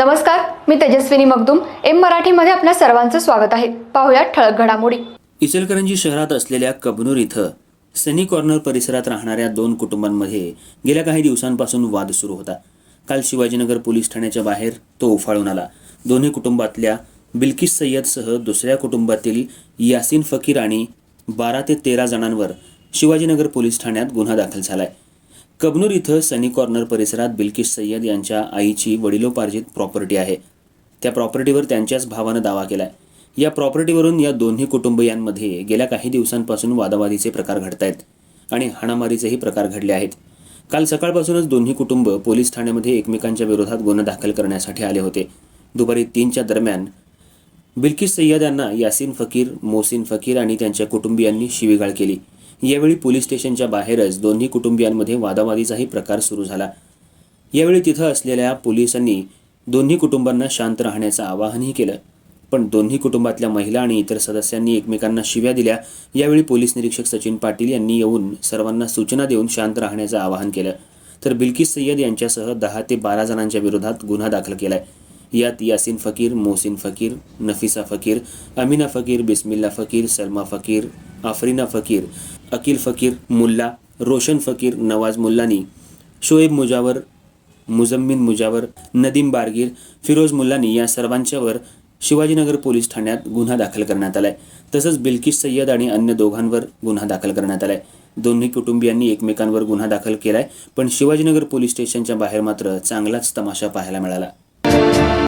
नमस्कार मी तेजस्विनी मगदुम. एम मराठीमध्ये आपल्या सर्वांचं स्वागत आहे. पाहुयात ठळक घडामोडी. इचलकरंजी शहरात असलेल्या कबनूर इथं सनी कॉर्नर परिसरात राहणाऱ्या दोन कुटुंबांमध्ये गेल्या काही दिवसांपासून वाद सुरू होता. काल शिवाजीनगर पोलीस ठाण्याच्या बाहेर तो उफाळून आला. दोन्ही कुटुंबातल्या बिल्किस सय्यदसह दुसऱ्या कुटुंबातील यासीन फकीर आणि बारा ते तेरा जणांवर शिवाजीनगर पोलीस ठाण्यात गुन्हा दाखल झालाय. कबनूर इथं सनी कॉर्नर परिसरात बिल्किश सय्यद यांच्या आईची वडिलोपार्जित प्रॉपर्टी आहे. त्या प्रॉपर्टीवर त्यांच्याच भावानं दावा केलाय. या प्रॉपर्टीवरून या दोन्ही कुटुंबियांमध्ये गेल्या काही दिवसांपासून वादावादीचे प्रकार घडत आहेत आणि हाणामारीचेही प्रकार घडले आहेत. काल सकाळपासूनच दोन्ही कुटुंब पोलीस ठाण्यामध्ये एकमेकांच्या विरोधात गुन्हा दाखल करण्यासाठी आले होते. दुपारी तीनच्या दरम्यान बिल्किस सय्यद यांना यासीन फकीर मोसिन फकीर आणि त्यांच्या कुटुंबियांनी शिवीगाळ केली. यावेळी पोलीस स्टेशनच्या बाहेरच दोन्ही कुटुंबियांमध्ये वादावादीचाही प्रकार सुरू झाला. यावेळी तिथं असलेल्या पोलिसांनी दोन्ही कुटुंबांना शांत राहण्याचं आवाहनही केलं. पण दोन्ही कुटुंबातल्या महिला आणि इतर सदस्यांनी एकमेकांना शिव्या दिल्या. यावेळी पोलीस निरीक्षक सचिन पाटील यांनी येऊन सर्वांना सूचना देऊन शांत राहण्याचं आवाहन केलं. तर बिल्किस सय्यद यांच्यासह दहा ते बारा जणांच्या विरोधात गुन्हा दाखल केलाय. यात यासीन फकीर मोहसिन फकीर नफिसा फकीर अमिना फकीर बिस्मिल्ला फकीर सलमा फकीर आफरीना फकीर अकील फकीर मुल्ला रोशन फकीर नवाज मुल्लानी शोएब मुजावर मुजम्मिन मुजावर नदीम बारगीर फिरोज मुल्लानी या सर्वांच्यावर शिवाजीनगर पोलीस ठाण्यात गुन्हा दाखल करण्यात आलाय. तसंच बिल्किश सय्यद आणि अन्य दोघांवर गुन्हा दाखल करण्यात आलाय. दोन्ही कुटुंबियांनी एकमेकांवर गुन्हा दाखल केलाय पण शिवाजीनगर पोलीस स्टेशनच्या बाहेर मात्र चांगलाच तमाशा पाहायला मिळाला.